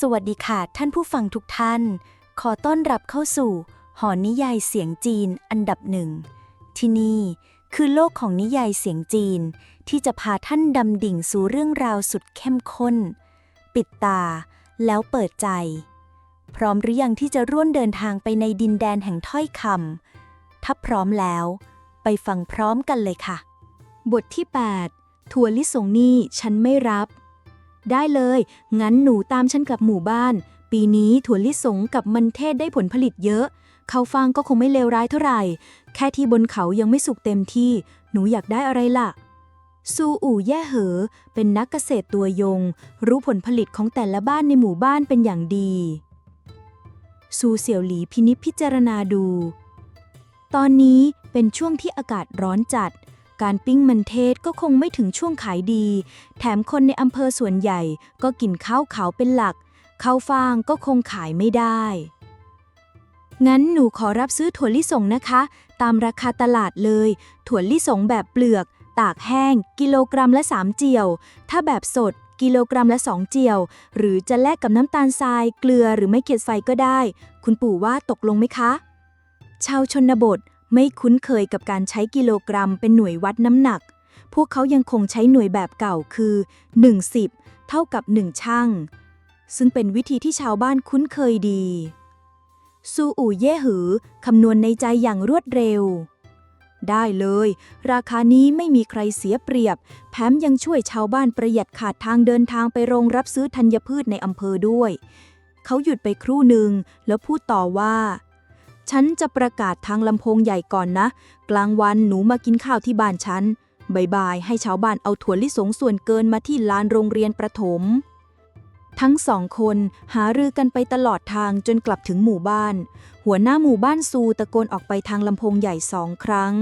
สวัสดีค่ะท่านผู้ฟังทุกท่าน ขอต้อนรับเข้าสู่ หอนิยายเสียงจีนอันดับหนึ่ง ที่นี่คือโลกของนิยายเสียงจีน ที่จะพาท่านดำดิ่งสู่เรื่องราวสุดเข้มข้น ปิดตาแล้วเปิดใจ พร้อมหรือยังที่จะร่วมเดินทางไปในดินแดนแห่งถ้อยคำถ้าพร้อมแล้ว ไปฟังพร้อมกันเลยค่ะ บทที่8ถั่วลิสงนี่ฉันไม่รับ ได้เลย งั้นหนูตามฉันกลับหมู่บ้าน ปีนี้ถั่วลิสงกับมันเทศได้ผลผลิตเยอะ เขาฟางก็คงไม่เลวร้ายเท่าไหร่ แค่ที่บนเขายังไม่สุกเต็มที่ หนูอยากได้อะไรล่ะ ซูอู่แย่เหอ เป็นนักเกษตรตัวยง รู้ผลผลิตของแต่ละบ้านในหมู่บ้านเป็นอย่างดี ซูเสี่ยวหลีพินิจพิจารณาดู ตอนนี้เป็นช่วงที่อากาศร้อนจัด การปิ้งมันเทศก็คงไม่ถึงช่วงขายดี แถมคนในอำเภอส่วนใหญ่ก็กินข้าวขาวเป็นหลัก ข้าวฟ่างก็คงขายไม่ได้ งั้นหนูขอรับซื้อถั่วลิสงนะคะ ตามราคาตลาดเลย ถั่วลิสงแบบเปลือก ตากแห้ง กิโลกรัมละ 3 เจียว ถ้าแบบสดกิโลกรัมละ 2 เจียว หรือจะแลกกับน้ำตาลทราย เกลือหรือไม่เกลียดไฟก็ได้ คุณปู่ว่าตกลงไหมคะ ชาวชนบท ไม่คุ้นเคยกับการใช้กิโลกรัมเป็นหน่วยวัดน้ำหนัก พวกเขายังคงใช้หน่วยแบบเก่าคือ1 10 เท่ากับ 1 ช่าง ซึ่งเป็นวิธีที่ชาวบ้านคุ้นเคยดี ซูอู่เย่หือคำนวณในใจอย่างรวดเร็ว ได้เลย ราคานี้ไม่มีใครเสียเปรียบ แถมยังช่วยชาวบ้านประหยัดขาดทางเดินทางไปโรงรับซื้อธัญพืชในอำเภอด้วย เขาหยุดไปครู่หนึ่งแล้วพูดต่อว่า ฉันจะประกาศทางลำโพงใหญ่ก่อนนะ กลางวันหนูมากินข้าวที่บ้านฉันบายๆให้ชาวบ้านเอาถั่วลิสงส่วนเกินมาที่ลานโรงเรียนประถม ทั้งสองคนหารือกันไปตลอดทางจนกลับถึงหมู่บ้าน หัวหน้าหมู่บ้านซูตะโกนออกไปทางลำโพงใหญ่สองครั้ง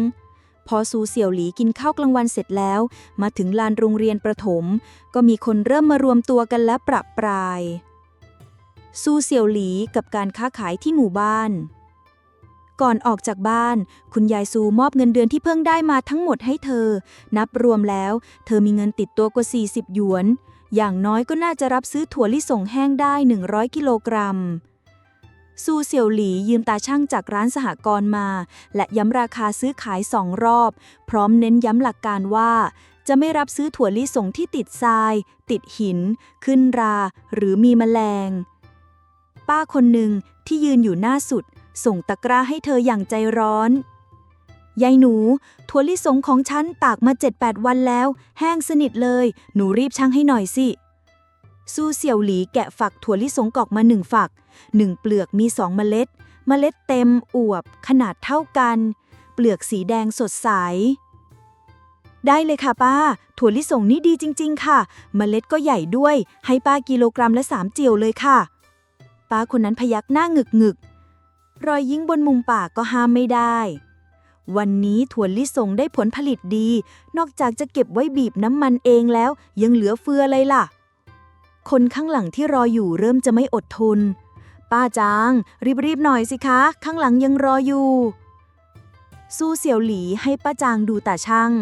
พอซูเสี่ยวหลีกินข้าวกลางวันเสร็จแล้ว มาถึงลานโรงเรียนประถม ก็มีคนเริ่มมารวมตัวกันและประปราย ซูเสี่ยวหลีกับการค้าขายที่หมู่บ้าน ก่อนออกจากบ้าน คุณยายซูมอบเงินเดือนที่เพิ่งได้มาทั้งหมดให้เธอ นับรวมแล้ว เธอมีเงินติดตัวกว่า 40 หยวน อย่างน้อยก็น่าจะรับซื้อถั่วลิสงแห้งได้ 100 กิโลกรัมซูเสี่ยวหลียืมตาช่างจากร้านสหกรณ์มา และย้ำราคาซื้อขายสองรอบ พร้อมเน้นย้ำหลักการว่า จะไม่รับซื้อถั่วลิสงที่ติดทราย ติดหิน ขึ้นรา หรือมีแมลง ป้าคนหนึ่งที่ยืนอยู่หน้าสุด ส่งตะกร้าให้เธออย่างใจร้อน ยายหนู ถั่วลิสงของฉันตากมา7-8วันแล้ว แห้งสนิทเลย หนูรีบชั่งให้หน่อยสิสู้เสี่ยวหลีแกะฝักถั่วลิสงกอกมาหนึ่งฝักหนึ่งเปลือกมีสองเมล็ด เมล็ดเต็มอวบ ขนาดเท่ากัน เปลือกสีแดงสดใส ได้เลยค่ะป้า ถั่วลิสงนี่ดีจริง ๆ ค่ะ เมล็ดก็ใหญ่ด้วย ให้ป้ากิโลกรัมละสามเจียวเลยค่ะ ป้าคนนั้นพยักหน้างึกงึก รอยยิ้มบนมุมปากก็ห้ามไม่ได้ วันนี้ถั่วลิสงได้ผลผลิตดี นอกจากจะเก็บไว้บีบน้ำมันเองแล้ว ยังเหลือเฟือเลยล่ะ คนข้างหลังที่รออยู่เริ่มจะไม่อดทน ป้าจาง รีบๆหน่อยสิคะ ข้างหลังยังรออยู่สู้เสี่ยวหลีให้ป้าจางดูตาช่าง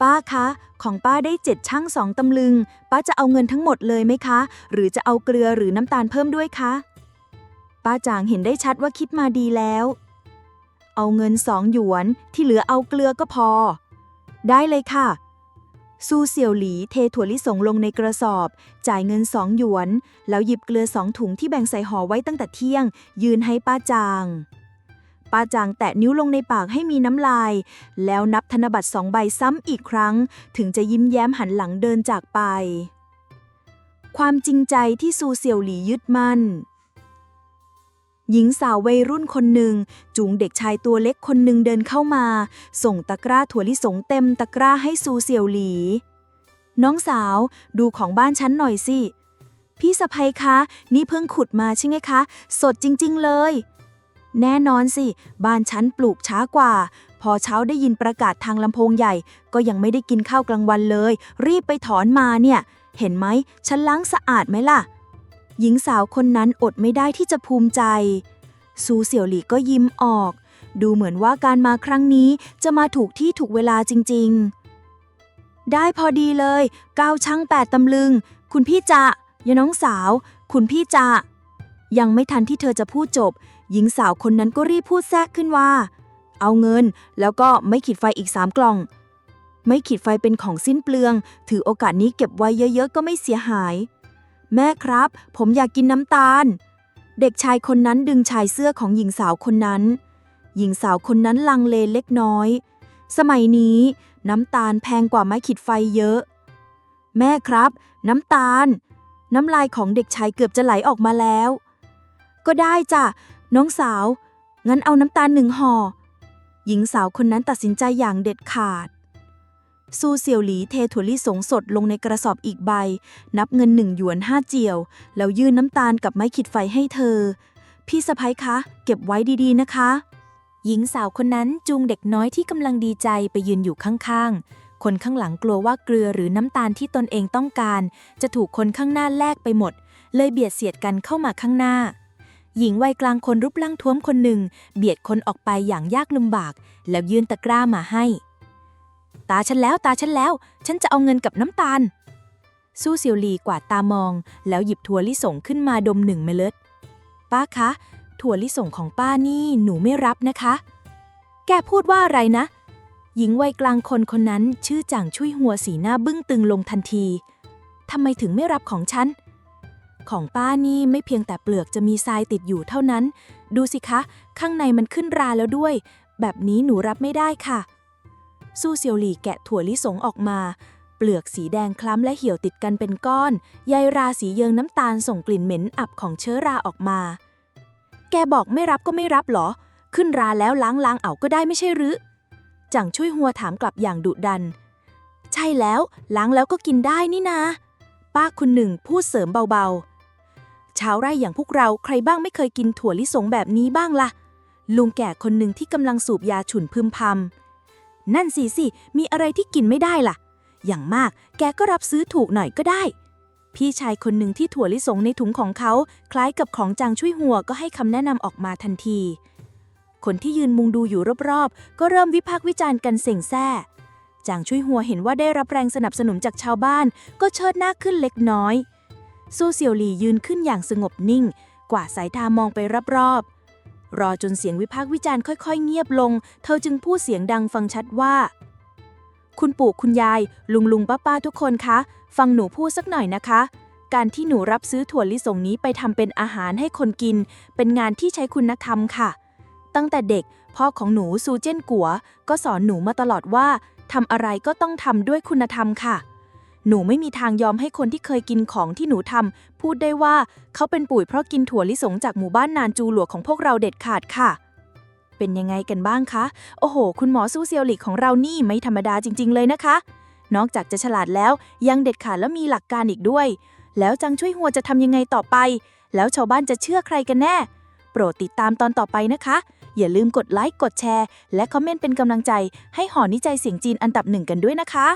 ป้าคะ ของป้าได้เจ็ดช่างสองตำลึง ป้าจะเอาเงินทั้งหมดเลยไหมคะ หรือจะเอาเกลือหรือน้ำตาลเพิ่มด้วยคะ ป้าจางเห็นได้ชัดว่าคิดมาดีแล้ว เอาเงินสองหยวนที่เหลือเอาเกลือก็พอ ได้เลยค่ะ ซูเสี่ยวหลีเทถั่วลิสงลงในกระสอบ จ่ายเงินสองหยวน แล้วหยิบเกลือสองถุงที่แบ่งใส่ห่อไว้ตั้งแต่เที่ยง ยืนให้ป้าจางป้าจางแตะนิ้วลงในปากให้มีน้ำลาย แล้วนับธนบัตรสองใบซ้ำอีกครั้ง ถึงจะยิ้มแย้มหันหลังเดินจากไป ความจริงใจที่ซูเสี่ยวหลียึดมั่น หญิงสาววัยรุ่นคนหนึ่ง จูงเด็กชายตัวเล็กคนหนึ่งเดินเข้ามา ส่งตะกร้าถั่วลิสงเต็มตะกร้าให้ซูเสี่ยวหลี น้องสาวดูของบ้านฉันหน่อยสิ พี่สะพ้ยคะ นี่เพิ่งขุดมาใช่ไหมคะ สดจริง ๆ เลย แน่นอนสิ บ้านฉันปลูกช้ากว่า พอเช้าได้ยินประกาศทางลำโพงใหญ่ ก็ยังไม่ได้กินข้าวกลางวันเลย รีบไปถอนมาเนี่ย เห็นไหมฉันล้างสะอาดไหมล่ะ หญิงสาวคนนั้นอดไม่ได้ที่จะภูมิใจ ซูเสี่ยวหลีก็ยิ้มออก ดูเหมือนว่าการมาครั้งนี้จะมาถูกที่ถูกเวลาจริง ๆ ได้พอดีเลยก้าวช่างแปดตำลึง คุณพี่จะยน้องสาว คุณพี่จ่ายังไม่ทันที่เธอจะพูดจบ หญิงสาวคนนั้นก็รีบพูดแทรกขึ้นว่า เอาเงิน แล้วก็ไม่ขีดไฟอีกสามกล่อง ไม่ขีดไฟเป็นของสิ้นเปลือง ถือโอกาสนี้เก็บไว้เยอะๆก็ไม่เสียหาย แม่ครับ ผมอยากกินน้ำตาล เด็กชายคนนั้นดึงชายเสื้อของหญิงสาวคนนั้น หญิงสาวคนนั้นลังเลเล็กน้อย สมัยนี้ น้ำตาลแพงกว่าไม้ขีดไฟเยอะ แม่ครับ น้ำตาล น้ำลายของเด็กชายเกือบจะไหลออกมาแล้ว ก็ได้จ้ะ น้องสาว งั้นเอาน้ำตาลหนึ่งห่อหญิงสาวคนนั้นตัดสินใจอย่างเด็ดขาด ซูเซียวหลีเทถั่วลิสงสดลงในกระสอบอีกใบ นับเงินหนึ่งหยวนห้าเจียว แล้วยื่นน้ำตาลกับไม้ขีดไฟให้เธอ พี่สะพ้ยคะ เก็บไว้ดีๆนะคะ หญิงสาวคนนั้นจูงเด็กน้อยที่กำลังดีใจไปยืนอยู่ข้างๆ คนข้างหลังกลัวว่าเกลือหรือน้ำตาลที่ตนเองต้องการ จะถูกคนข้างหน้าแลกไปหมด เลยเบียดเสียดกันเข้ามาข้างหน้าหญิงวัยกลางคนรูปร่างท้วมคนหนึ่ง เบียดคนออกไปอย่างยากลำบาก แล้วยื่นตะกร้ามาให้ ตาฉันแล้วตาฉันแล้ว ฉันจะเอาเงินกับน้ำตาล สู้เซียวหลีกวาดตามอง แล้วหยิบถั่วลิสงขึ้นมาดมหนึ่งเมล็ด ป้าคะ ถั่วลิสงของป้านี่หนูไม่รับนะคะ แกพูดว่าอะไรนะ หญิงวัยกลางคนคนนั้นชื่อจ่างช่วยหัวสีหน้าบึ้งตึงลงทันทีทำไมถึงไม่รับของฉัน ของป้านี่ไม่เพียงแต่เปลือกจะมีทรายติดอยู่เท่านั้น ดูสิคะ ข้างในมันขึ้นราแล้วด้วย แบบนี้หนูรับไม่ได้ค่ะ สู้เซียวหลี่แกะถั่วลิสงออกมา เปลือกสีแดงคล้ำและเหี่ยวติดกันเป็นก้อน ใยราสีเยิงน้ำตาลส่งกลิ่นเหม็นอับของเชื้อราออกมา แกบอกไม่รับก็ไม่รับหรอ ขึ้นราแล้วล้างล้างเอาก็ได้ไม่ใช่หรือจังช่วยหัวถามกลับอย่างดุดัน ใช่แล้ว ล้างแล้วก็กินได้นี่นาป้าคนหนึ่งพูดเสริมเบาๆ ชาวไร่อย่างพวกเราใครบ้างไม่เคยกินถั่วลิสงแบบนี้บ้างล่ะ ลุงแก่คนหนึ่งที่กำลังสูบยาฉุนพึมพำ นั่นสิสิ มีอะไรที่กินไม่ได้ล่ะ อย่างมากแกก็รับซื้อถูกหน่อยก็ได้ พี่ชายคนหนึ่งที่ถั่วลิสงในถุงของเขา คล้ายกับของจางช่วยหัวก็ให้คำแนะนำออกมาทันที คนที่ยืนมุงดูอยู่รอบๆ ก็เริ่มวิพากษ์วิจารณ์กันเส่งแซ่จางช่วยหัวเห็นว่าได้รับแรงสนับสนุนจากชาวบ้าน ก็เชิดหน้าขึ้นเล็กน้อยสู้เสี่ยวหลี่ยืนขึ้นอย่างสงบนิ่ง กว่าดสายตามองไปรอบๆ รอจนเสียงวิพากษ์วิจารณ์ค่อยๆ เงียบลง เธอจึงพูดเสียงดังฟังชัดว่า คุณปู่คุณยาย ลุงลุงป้าป้าทุกคนคะ ฟังหนูพูดสักหน่อยนะคะ การที่หนูรับซื้อถั่วลิสงนี้ไปทำเป็นอาหารให้คนกิน เป็นงานที่ใช้คุณธรรมค่ะ ตั้งแต่เด็กพ่อของหนูซูเจนกัว ก็สอนหนูมาตลอดว่าทำอะไรก็ต้องทำด้วยคุณธรรมค่ะ หนูไม่มีทางยอมให้คนที่เคยกินของที่หนูทำพูดได้ว่าเขาเป็นปุ๋ยเพราะกินถั่วลิสงจากหมู่บ้านนานจูหลวของพวกเราเด็ดขาดค่ะ เป็นยังไงกันบ้างคะ โอ้โห คุณหมอซูเซียวหลิกของเรานี่ไม่ธรรมดาจริง ๆ เลยนะคะ นอกจากจะฉลาดแล้วยังเด็ดขาดและมีหลักการอีกด้วย แล้วจังช่วยหัวจะทำยังไงต่อไป แล้วชาวบ้านจะเชื่อใครกันแน่ โปรดติดตามตอนต่อไปนะคะ อย่าลืมกดไลค์กดแชร์ และคอมเมนต์เป็นกำลังใจให้หอนิใจเสียงจีนอันดับหนึ่งกันด้วยนะคะ